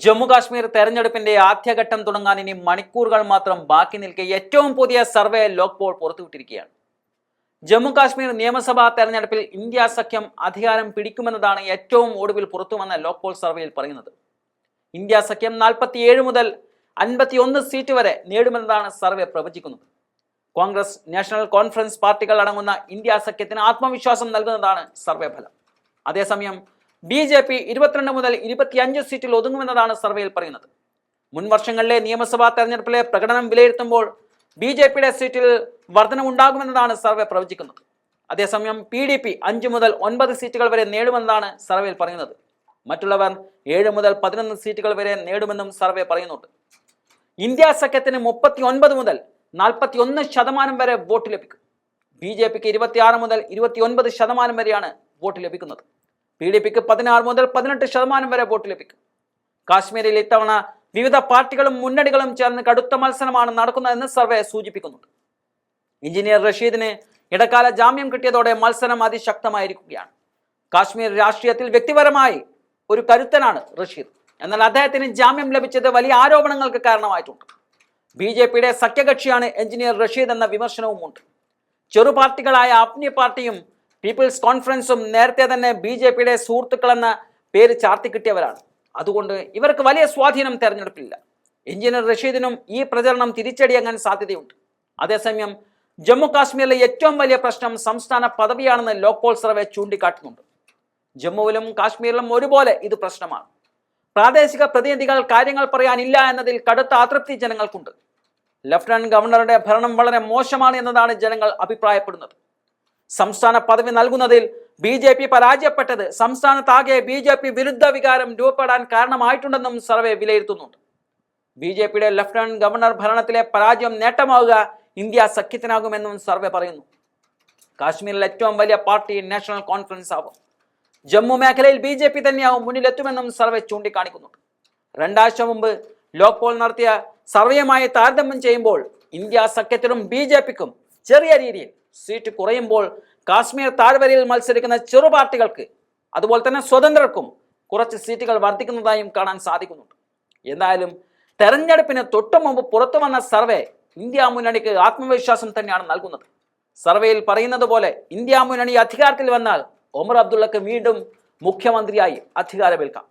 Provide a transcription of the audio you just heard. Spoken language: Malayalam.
ജമ്മു കാശ്മീർ തെരഞ്ഞെടുപ്പിന്റെ ആദ്യഘട്ടം തുടങ്ങാൻ ഇനി മണിക്കൂറുകൾ മാത്രം ബാക്കി നിൽക്കെ ഏറ്റവും പുതിയ സർവേ ലോക് ലോക്പോൾ പുറത്തുവിട്ടിരിക്കുകയാണ്. ജമ്മു കാശ്മീർ നിയമസഭാ തെരഞ്ഞെടുപ്പിൽ ഇന്ത്യ സഖ്യം അധികാരം പിടിക്കുമെന്നതാണ് ഏറ്റവും ഒടുവിൽ പുറത്തുവന്ന ലോക്പോൾ സർവേയിൽ പറയുന്നത്. ഇന്ത്യ സഖ്യം നാൽപ്പത്തിയേഴ് മുതൽ അൻപത്തിയൊന്ന് സീറ്റ് വരെ നേടുമെന്നതാണ് സർവേ പ്രവചിക്കുന്നത്. കോൺഗ്രസ് നാഷണൽ കോൺഫറൻസ് പാർട്ടികൾ അടങ്ങുന്ന ഇന്ത്യ സഖ്യത്തിന് ആത്മവിശ്വാസം നൽകുന്നതാണ് സർവേ ഫലം. അതേസമയം ബി ജെ പി ഇരുപത്തിരണ്ട് മുതൽ ഇരുപത്തിയഞ്ച് സീറ്റിൽ ഒതുങ്ങുമെന്നതാണ് സർവേയിൽ പറയുന്നത്. മുൻ വർഷങ്ങളിലെ നിയമസഭാ തെരഞ്ഞെടുപ്പിലെ പ്രകടനം വിലയിരുത്തുമ്പോൾ ബി ജെ പിയുടെ സീറ്റിൽ വർധനമുണ്ടാകുമെന്നതാണ് സർവേ പ്രവചിക്കുന്നത്. അതേസമയം പി ഡി പി അഞ്ച് മുതൽ ഒൻപത് സീറ്റുകൾ വരെ നേടുമെന്നാണ് സർവേയിൽ പറയുന്നത്. മറ്റുള്ളവർ ഏഴ് മുതൽ പതിനൊന്ന് സീറ്റുകൾ വരെ നേടുമെന്നും സർവേ പറയുന്നുണ്ട്. ഇന്ത്യ സഖ്യത്തിന് മുപ്പത്തി ഒൻപത് മുതൽ നാൽപ്പത്തി ഒന്ന് ശതമാനം വരെ വോട്ട് ലഭിക്കും. ബി ജെ പിക്ക് ഇരുപത്തിയാറ് മുതൽ ഇരുപത്തി ഒൻപത് ശതമാനം വരെയാണ് വോട്ട് ലഭിക്കുന്നത്. പി ഡി പിക്ക് പതിനാറ് മുതൽ പതിനെട്ട് ശതമാനം വരെ വോട്ട് ലഭിക്കും. കാശ്മീരിൽ ഇത്തവണ വിവിധ പാർട്ടികളും മുന്നണികളും ചേർന്ന് കടുത്ത മത്സരമാണ് നടക്കുന്നതെന്ന് സർവേ സൂചിപ്പിക്കുന്നുണ്ട്. എഞ്ചിനീയർ റഷീദിന് ഇടക്കാല ജാമ്യം കിട്ടിയതോടെ മത്സരം അതിശക്തമായിരിക്കുകയാണ്. കാശ്മീർ രാഷ്ട്രീയത്തിൽ വ്യക്തിപരമായി ഒരു കരുത്തനാണ് റഷീദ്. എന്നാൽ അദ്ദേഹത്തിന് ജാമ്യം ലഭിച്ചത് വലിയ ആരോപണങ്ങൾക്ക് കാരണമായിട്ടുണ്ട്. ബി ജെ പിയുടെ സഖ്യകക്ഷിയാണ് എഞ്ചിനീയർ റഷീദ് എന്ന വിമർശനവുമുണ്ട്. ചെറു പാർട്ടികളായ അപ്നി പാർട്ടിയും പീപ്പിൾസ് കോൺഫറൻസും നേരത്തെ തന്നെ ബി ജെ പിയുടെ സുഹൃത്തുക്കളെന്ന പേര് ചാർത്തി കിട്ടിയവരാണ്. അതുകൊണ്ട് ഇവർക്ക് വലിയ സ്വാധീനം തെരഞ്ഞെടുപ്പില്ല എഞ്ചിനീയർ റഷീദിനും ഈ പ്രചരണം തിരിച്ചടിയാകാൻ സാധ്യതയുണ്ട്. അതേസമയം ജമ്മു കാശ്മീരിലെ ഏറ്റവും വലിയ പ്രശ്നം സംസ്ഥാന പദവിയാണെന്ന് ലോക്കോൾ സർവേ ചൂണ്ടിക്കാട്ടുന്നുണ്ട്. ജമ്മുവിലും കാശ്മീരിലും ഒരുപോലെ ഇത് പ്രശ്നമാണ്. പ്രാദേശിക പ്രതിനിധികൾ കാര്യങ്ങൾ പറയാനില്ല എന്നതിൽ കടുത്ത അതൃപ്തി ജനങ്ങൾക്കുണ്ട്. ലഫ്റ്റനന്റ് ഗവർണറുടെ ഭരണം വളരെ മോശമാണ് എന്നതാണ് ജനങ്ങൾ അഭിപ്രായപ്പെടുന്നത്. സംസ്ഥാന പദവി നൽകുന്നതിൽ ബി ജെ പി പരാജയപ്പെട്ടത് സംസ്ഥാനത്താകെ ബി ജെ പി വിരുദ്ധ വികാരം രൂപപ്പെടാൻ കാരണമായിട്ടുണ്ടെന്നും സർവേ വിലയിരുത്തുന്നുണ്ട് ബി ജെ പിയുടെ ലഫ്റ്റനന്റ് ഗവർണർ ഭരണത്തിലെ പരാജയം നേട്ടമാവുക ഇന്ത്യ സഖ്യത്തിനാകുമെന്നും സർവേ പറയുന്നു. കാശ്മീരിൽ ഏറ്റവും വലിയ പാർട്ടി നാഷണൽ കോൺഫറൻസ് ആവും. ജമ്മു മേഖലയിൽ ബി ജെ പി തന്നെയാവും മുന്നിലെത്തുമെന്നും സർവേ ചൂണ്ടിക്കാണിക്കുന്നുണ്ട് രണ്ടാഴ്ച മുമ്പ് ലോക്പോൾ നടത്തിയ സർവേയുമായി താരതമ്യം ചെയ്യുമ്പോൾ ഇന്ത്യ സഖ്യത്തിനും ബി ചെറിയ രീതിയിൽ സീറ്റ് കുറയുമ്പോൾ കാശ്മീർ താഴ്വരയിൽ മത്സരിക്കുന്ന ചെറു പാർട്ടികൾക്ക് അതുപോലെ തന്നെ സ്വതന്ത്രർക്കും കുറച്ച് സീറ്റുകൾ വർദ്ധിക്കുന്നതായും കാണാൻ സാധിക്കുന്നുണ്ട്. എന്തായാലും തെരഞ്ഞെടുപ്പിന് തൊട്ടു മുമ്പ് പുറത്തു വന്ന സർവേ ഇന്ത്യ മുന്നണിക്ക് ആത്മവിശ്വാസം തന്നെയാണ് നൽകുന്നത്. സർവേയിൽ പറയുന്നത് പോലെ ഇന്ത്യ മുന്നണി അധികാരത്തിൽ വന്നാൽ ഒമർ അബ്ദുള്ളക്ക് വീണ്ടും മുഖ്യമന്ത്രിയായി അധികാരമേൽക്കാം.